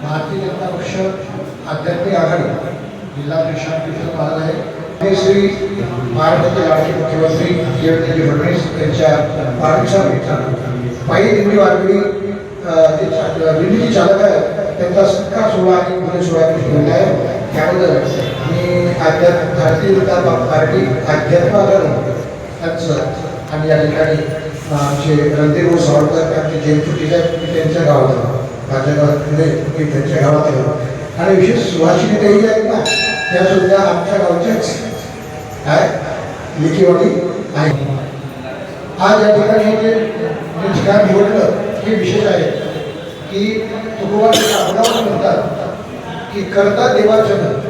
भारतीय जनता पक्ष आध्यात्मिक आघाडी जिल्हा परिषद महाराज आहे. हे श्री महाराष्ट्राचे माजी मुख्यमंत्री देवेंद्रजी फडणवीस यांच्या वाढदिवसानिमित्त पायी दिंडी वारकरी जे दिंडीचे चालक आहेत त्यांचा सत्कार सोहळा आणि मुले सोहळा ठेवला आहे. त्याबद्दल मी आध्यात्म भारतीय जनता पार्टी अध्यात्म आघाडी त्यांचं आणि या ठिकाणी आमचे रणधीर सावरकर ते आमचे जयंती त्यांच्या गावात. आहे. गावात मी त्यांच्या गावात आहे आणि विशेष सुभाषिनी ताई आहेत ना त्या सुद्धा आमच्या गावच्याच काय? लेखीवाडी आहे. आज या ठिकाणी जे ठिकाण निवडलं हे विशेष आहे की तुकोबाचे आपल्यावर म्हणतात की करता देवाचं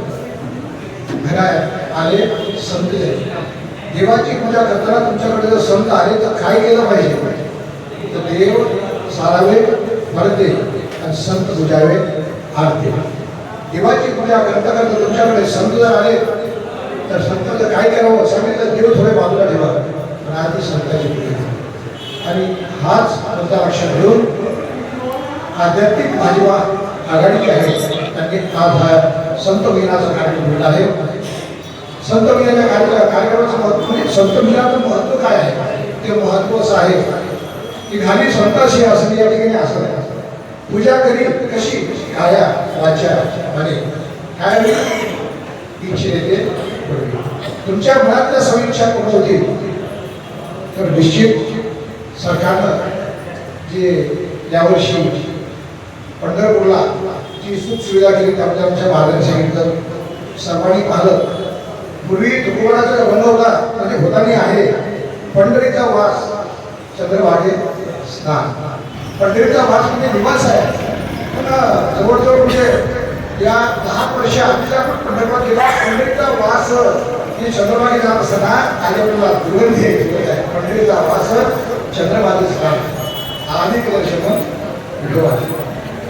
घराय आले संत देवाची पूजा करताना तुमच्याकडे जर संत आले तर काय केलं पाहिजे? तर देव सारावे भरते. संत तुझ्यावे आरती. देवाची पूजा करता करता तुमच्याकडे संत जर आले तर संतांचं काय करावं सांगितलं देव थोडे बाजूला ठेवा. पण आधी संतांची पूजा. आणि हाच मुद्दा लक्षात घेऊन आध्यात्मिक भाजपा आघाडीची आहे. त्यांनी आज हा संत मिनाचा कार्यक्रम घेतला आहे. संत मिनाच्या कार्यक्रम कार्यक्रमाचं महत्त्व म्हणजे संत मिनाचं महत्त्व काय आहे? ते महत्त्व असं आहे की खाली संताशी असली या ठिकाणी असं पूजा करी कशी? काया वाचा आणि काय इच्छेने तुमच्या मनातल्या समीक्षा पूर्ण होतील. तर निश्चित सरकारनं जे यावर्षी पंढरपूरला जी सुख सुविधा केली त्याबद्दल आमच्या महाराजांनी सांगितलं. सर्वांनी पाहिलं. पूर्वी तुकोबाचा बंद होता म्हणजे होतानी आहे. पंढरीचा वास चंद्रभागे स्नान. पंढरीचा वास म्हणजे निवास आहे. पण जवळजवळ म्हणजे या दहा वर्ष आधीचा आपण पंढरपूर गेला पंढरीचा वास हे चंद्रभागे जात असताना आलेला दुर्गंधी आहे. पंढरीचा वास चंद्रभागे स्नान अनेक वर्ष मग विठोबा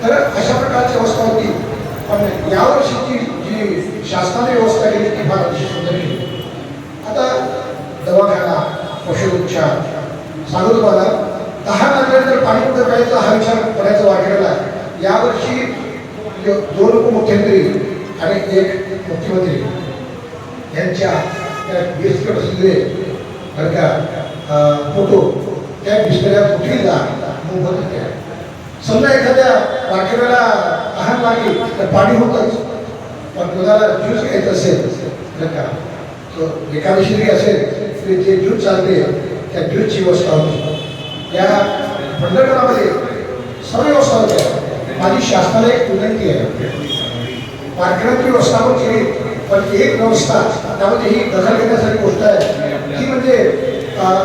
तर अशा प्रकारची अवस्था होती. पण यावर्षीची जी शासनाने व्यवस्था केली ती फार अतिशय सुंदर केली. आता दवाखाना पशुपक्षार सांगू तुम्हाला दहा जर पाणी कुठं प्यायचं हा विचार करायचा आहे यावर्षी दोन उपमुख्यमंत्री आणि एक मुख्यमंत्री यांच्या त्या बिस्कट असलेले बरं का फोटो त्या बिस्कऱ्या कुठेही जा मोफत समजा एखाद्या वाटेला लहान लागली तर पाणी होतच. पण कोणाला ज्यूस घ्यायचं असेल बरं का तो एकादशी असेल तरी जे ज्यूस चालते त्या ज्यूसची व्यवस्था होती. या पंढरपुरामध्ये सर्व व्यवस्था माझी शासनाला एक विनंती आहे. वारकऱ्यांची व्यवस्था पण केली. पण एक व्यवस्था त्यामध्ये ही दखल घेण्यासारखी गोष्ट आहे. ती म्हणजे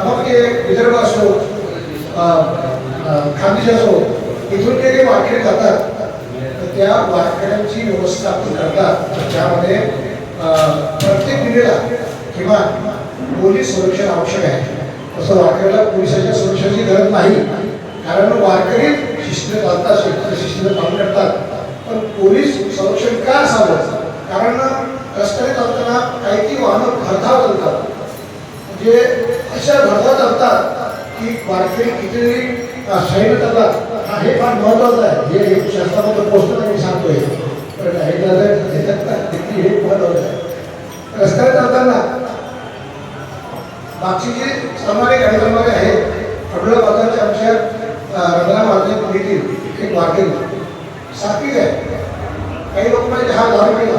मग ते विदर्भ असो खानदेश असो इथून जे काही वारकरी जातात. तर त्या वारकऱ्यांची व्यवस्था आपण करतात. त्यामध्ये प्रत्येक दिलेला किंवा पोलीस संरक्षण आवश्यक आहे. तसं वारकऱ्याला पोलिसाच्या संरक्षणाची गरज नाही. कारण वारकरी शिस्त चालतात शेतकरी शिस्त काम करतात. पण पोलीस संरक्षण का असावं कारण रस्त्याने चालताना काही ती वाहनं भरधाव चालतात. म्हणजे अशा भरधाव चालतात की वारकरी किती सैन्य करतात हा हे फार महत्वाचं आहे. हे एक शासनामध्ये मी सांगतोय. पण हे किती हे महत्वाचं आहे. रस्त्याने चालताना मागची जी सामान्य गाडी आहेत. खडोळा बाजारच्या आमच्या रंगना वाजण्या पिढीतील एक वारकरी सात्विक आहे काही लोक म्हणजे हा दारू पिला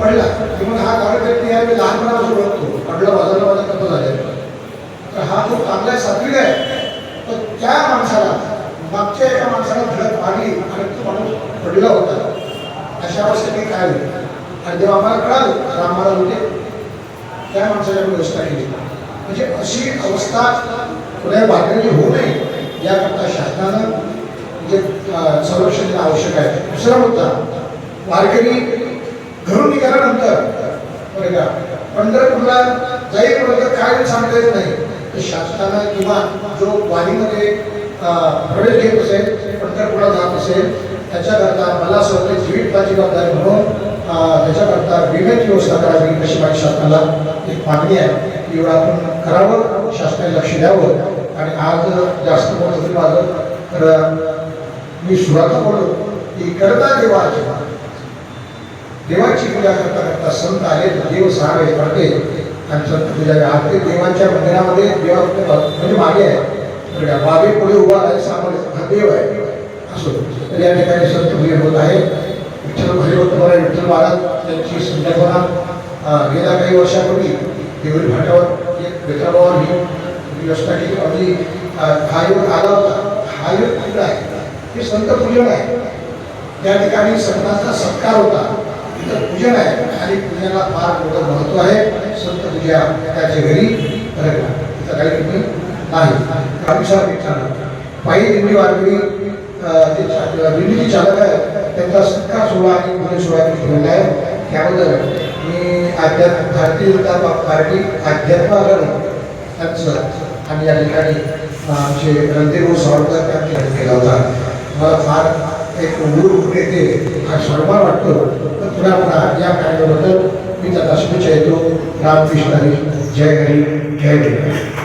पडला. की मग हा दारू व्यक्ती नाही आहे मी लहानपणापासून ओळखतो पडलं बाजारला माझा कसं झालं? तर हा जो चांगला आहे सात्विक आहे तर त्या माणसाला मागच्या एका माणसाला धडक आली आणि तो माणूस पडला होता. अशा अवस्थेने काय होईल? आणि जेव्हा आम्हाला कळालं तर आम्हाला होते. त्या माणसाच्या व्यवस्था केली. म्हणजे अशी अवस्था कुठल्या वारकऱ्याची होऊ नये. याकरता शासनानं संरक्षण देणं आवश्यक आहे. दुसरा मुद्दा वारकरी घरून निघाल्यानंतर बरं का पंढरपूरला जाईपर्यंत काय सांगता येत नाही. तर शासनानं किंवा जो वारीमध्ये प्रवेश घेत असेल पंढरपूरला जात असेल त्याच्याकरता मला असं वाटतं जीवितची जबाबदारी म्हणून त्याच्याकरता विम्याची व्यवस्था करावी अशी माझी शासनाला एक मागणी आहे. एवढं आपण करावं शासनाने लक्ष द्यावं. आणि आज जास्त मोठं माझं तर मी सुरुवात बोललो की करता देवाची देवाची पूजा करता करता संत आले देव सहावे करते आणि संत पूजा आरती देवांच्या मंदिरामध्ये देवा म्हणजे मागे आहे. तर या पुढे उभा आहे सामोरे हा देव आहे. असो. तर या ठिकाणी संत पूजा होत आहे. विठ्ठल भैरवत मला विठ्ठल महाराज त्यांची संकल्पना गेल्या काही वर्षापूर्वी देवरी भाटावर एक मित्राभावावर ही व्यवस्था अगदी हा योग आला होता. हा योग कुठला आहे? हे संत पूजन आहे. त्या ठिकाणी संतांचा सत्कार होता. तिथं पूजन आहे. आणि पूजनाला फार मोठं महत्त्व आहे. संत पूजा त्याच्या घरी तिथं काही तुम्ही नाही. अभिषार विचारणार पायी दिंडी वारकरी चा- दिंडीचे चालक आहे त्यांचा सत्कार सोहळा आणि पूजन सोहळा ठेवला आहे. त्याबद्दल मी अध्यात्म भारतीय जनता पार्टी अध्यात्म आघाडी त्यांचं आणि या ठिकाणी आमचे रणदेव सावरकर त्यांनी केला होता. मला फार एक उघड येते हा सन्मान वाटतो तर पुन्हा पुन्हा या कार्याबद्दल मी त्यांना शुभेच्छा येतो रामकृष्ण हरी जय हरी जय देव